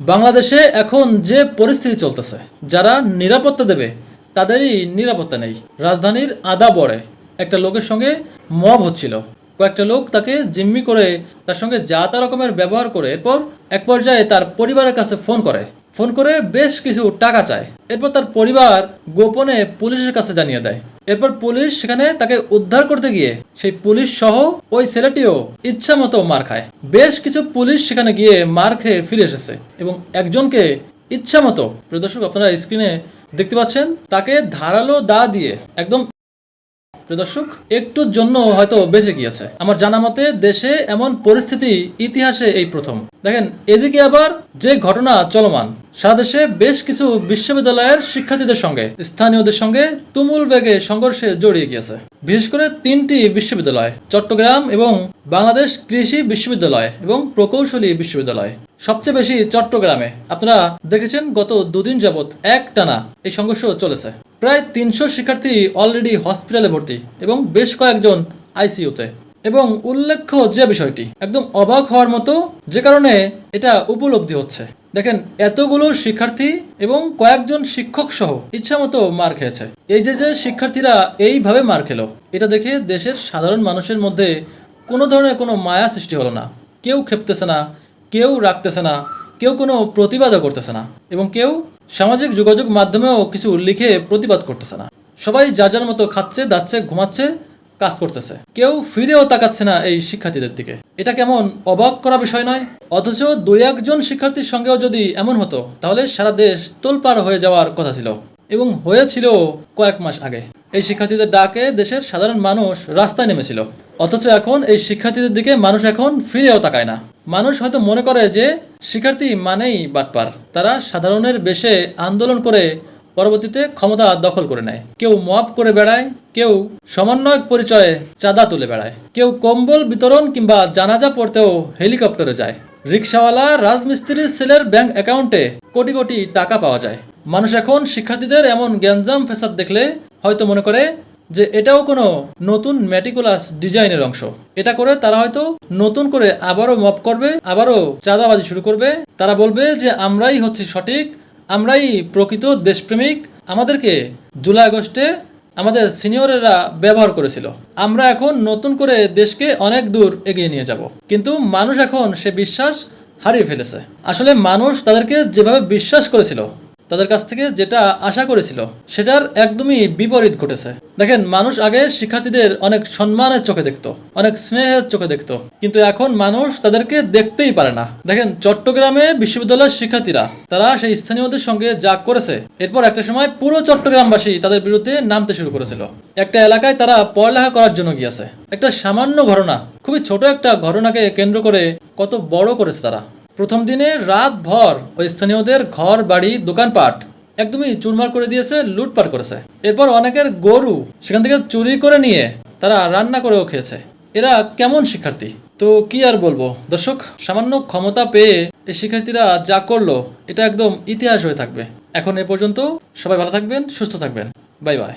বাংলাদেশে এখন যে পরিস্থিতি চলতেছে, যারা নিরাপত্তা দেবে, তাদেরই নিরাপত্তা নেই। রাজধানীর আদা বড়ে একটা লোকের সঙ্গে মব হচ্ছিল। কয়েকটা লোক তাকে জিম্মি করে তার সঙ্গে যা তা রকমের ব্যবহার করে, এরপর এক পর্যায়ে তার পরিবারের কাছে ফোন করে। ফোন করে বেশ কিছু টাকা চায়। এরপর তার পরিবার গোপনে পুলিশের কাছে জানিয়ে দেয়। এরপর পুলিশ সেখানে তাকে উদ্ধার করতে গিয়ে সেই পুলিশ সহ ওই ছেলেটিও ইচ্ছা মতো মার খায়। বেশ কিছু পুলিশ সেখানে গিয়ে মার খেয়ে ফিরে এসেছে এবং একজনকে ইচ্ছা মতো, প্রিয় দর্শক, আপনারা স্ক্রিনে দেখতে পাচ্ছেন, তাকে ধারালো দা দিয়ে একদম প্রিয় দর্শক, একটুর জন্য হয়তো বেঁচে গিয়েছে। আমার জানা মতে দেশে এমন পরিস্থিতি ইতিহাসে এই প্রথম। দেখেন, এদিকে আবার যে ঘটনা চলমান, সারা দেশে বেশ কিছু বিশ্ববিদ্যালয়ের শিক্ষার্থীদের সঙ্গে, স্থানীয়দের সঙ্গে তুমুল বেগে সংঘর্ষে জড়িয়ে গিয়েছে। বিশেষ করে তিনটি বিশ্ববিদ্যালয়, চট্টগ্রাম এবং বাংলাদেশ কৃষি বিশ্ববিদ্যালয় এবং প্রকৌশলী বিশ্ববিদ্যালয়। সবচেয়ে বেশি চট্টগ্রামে। আপনারা দেখেছেন, গত দুদিন যাবৎ এক টানা এই সংঘর্ষ চলেছে। প্রায় তিনশো শিক্ষার্থী অলরেডি হসপিটালে ভর্তি এবং বেশ কয়েকজন আইসিইউতে এবং উল্লেখ্য যে বিষয়টি, একদম অবাক হওয়ার মতো যে কারণে এটা উপলব্ধি হচ্ছে। দেখেন, এতগুলো শিক্ষার্থী এবং কয়েকজন শিক্ষক সহ ইচ্ছামতো মার খেয়েছে। এই যে যে শিক্ষার্থীরা এইভাবে মার খেলো, এটা দেখে দেশের সাধারণ মানুষের মধ্যে কোনো ধরনের কোনো মায়া সৃষ্টি হলো না। কেউ খেপতেছে না, কেউ রাখতেছে না, কেউ কোনো প্রতিবাদও করতেছে না এবং কেউ সামাজিক যোগাযোগ মাধ্যমেও কিছু লিখে প্রতিবাদ করতেছে না। সবাই যা যার মতো খাচ্ছে, দাচ্ছে, ঘুমাচ্ছে, কাজ করতেছে। কেউ ফিরেও তাকাচ্ছে না এই শিক্ষার্থীদের দিকে। এটা কেমন অবাক করা বিষয় নয়? অথচ দুই একজন শিক্ষার্থীর সঙ্গেও যদি এমন হতো, তাহলে সারা দেশ তোলপাড় হয়ে যাওয়ার কথা ছিল। এবং হয়েছিল কয়েক মাস আগে। এই শিক্ষার্থীদের ডাকে দেশের সাধারণ মানুষ রাস্তায় নেমেছিল। অথচ এখন এই শিক্ষার্থীদের দিকে মানুষ এখন ফিরেও তাকায় না। মানুষ হয়তো মনে করে যে শিক্ষার্থী মানেই বাটপার। তারা সাধারণের বেশে আন্দোলন করে পরবর্তীতে ক্ষমতা দখল করে নেয়। কেউ মব করে বেড়ায়, কেউ সমন্বয়ক পরিচয়ে চাঁদা তুলে বেড়ায়। কেউ কম্বল বিতরণ কিংবা জানাজা পড়তেও হেলিকপ্টারে যায়। রিক্সাওয়ালা রাজমিস্ত্রির সেলের ব্যাংক অ্যাকাউন্টে কোটি কোটি টাকা পাওয়া যায়। মানুষ এখন শিক্ষার্থীদের এমন গ্যাঞ্জাম ফেসাদ দেখলে হয়তো মনে করে যে এটাও কোনো নতুন ম্যাটিকুলাস ডিজাইনের অংশ। এটা করে তারা হয়তো নতুন করে আবারও মপ করবে, আবারও চাঁদাবাজি শুরু করবে। তারা বলবে যে, আমরাই হচ্ছে সঠিক, আমরাই প্রকৃত দেশপ্রেমিক। আমাদেরকে জুলাই আগস্টে আমাদের সিনিয়রেরা ব্যবহার করেছিল। আমরা এখন নতুন করে দেশকে অনেক দূর এগিয়ে নিয়ে যাব। কিন্তু মানুষ এখন সে বিশ্বাস হারিয়ে ফেলেছে। আসলে মানুষ তাদেরকে যেভাবে বিশ্বাস করেছিল তাদের কাছ থেকে যেটা আশা করেছিল, সেটার একদমই বিপরীত ঘটেছে। দেখেন, মানুষ আগে শিক্ষার্থীদের অনেক সম্মানের চোখে দেখতো, অনেক স্নেহের চোখে দেখতো, কিন্তু এখন মানুষ তাদেরকে দেখতেই পারে না। দেখেন, চট্টগ্রামে বিশ্ববিদ্যালয়ের শিক্ষার্থীরা, তারা সেই স্থানীয়দের সঙ্গে যা করেছে, এরপর একটা সময় পুরো চট্টগ্রামবাসী তাদের বিরুদ্ধে নামতে শুরু করেছিল। একটা এলাকায় তারা পড়ালেখা করার জন্য গিয়েছে। একটা সামান্য ঘটনা, খুবই ছোট একটা ঘটনাকে কেন্দ্র করে কত বড় করেছে তারা। প্রথম দিনে রাত ভর ওই স্থানীয়দের ঘর, বাড়ি, দোকানপাট একদমই চুরমার করে দিয়েছে, লুটপাট করেছে। এরপর অনেকের গরু সেখান থেকে চুরি করে নিয়ে তারা রান্না করেও খেয়েছে। এরা কেমন শিক্ষার্থী? তো কি আর বলব? দর্শক, সামান্য ক্ষমতা পেয়ে এই শিক্ষার্থীরা যা করল, এটা একদম ইতিহাস হয়ে থাকবে। এখন এ পর্যন্ত সবাই ভালো থাকবেন, সুস্থ থাকবেন। Bye bye.